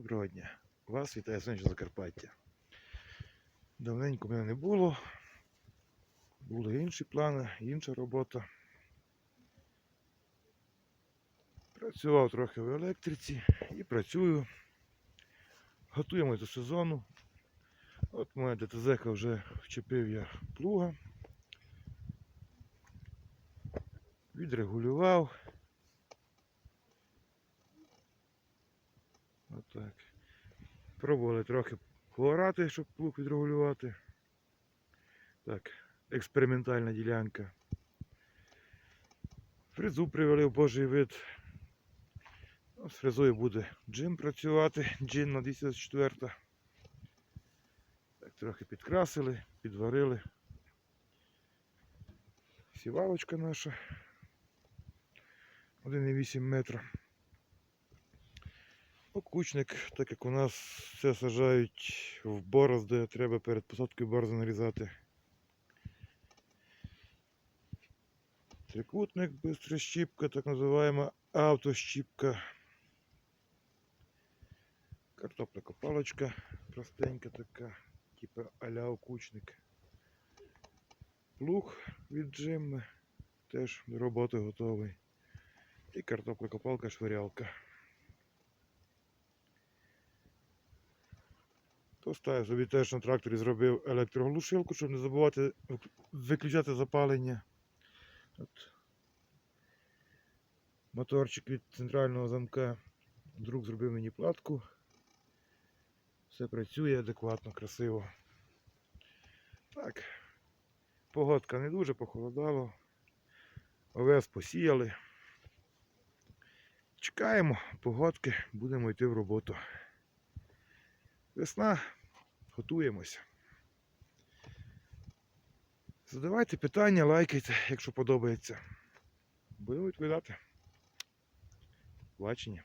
Доброго дня. Вас вітає сонячне Закарпаття. Давненько мене не було. Були інші плани, інша робота. Працював трохи в електриці і працюю. Готуємо до сезону. От моя ДТЗ вже вчепив я плуга. Відрегулював. Отак. Пробували трохи поорати, щоб плуг відрегулювати. Так, експериментальна ділянка. Фрезу привели в божий вид. Ну, з фрезою буде джин працювати, джин на 204. Так, трохи підкрасили, підварили. Сівалочка наша. 1,8 метра. Окучник, так як у нас все сажають в борозди, треба перед посадкою борозди нарізати. Трикутник, бистрощіпка, так називаємо автощіпка. Картопля копалочка простенька така, типу а-ля окучник. Плуг від джимми, теж до роботи готовий. І картопля копалка швирялка. Поставив собі теж на тракторі зробив електроглушилку, щоб не забувати виключати запалення. От. Моторчик від центрального замка. Друг зробив мені платку. Все працює адекватно, красиво. Так. Погодка не дуже похолодало. Овес посіяли. Чекаємо погодки, будемо йти в роботу. Весна, готуємося. Задавайте питання, лайкайте, якщо подобається. Будемо відповідати. Бачення.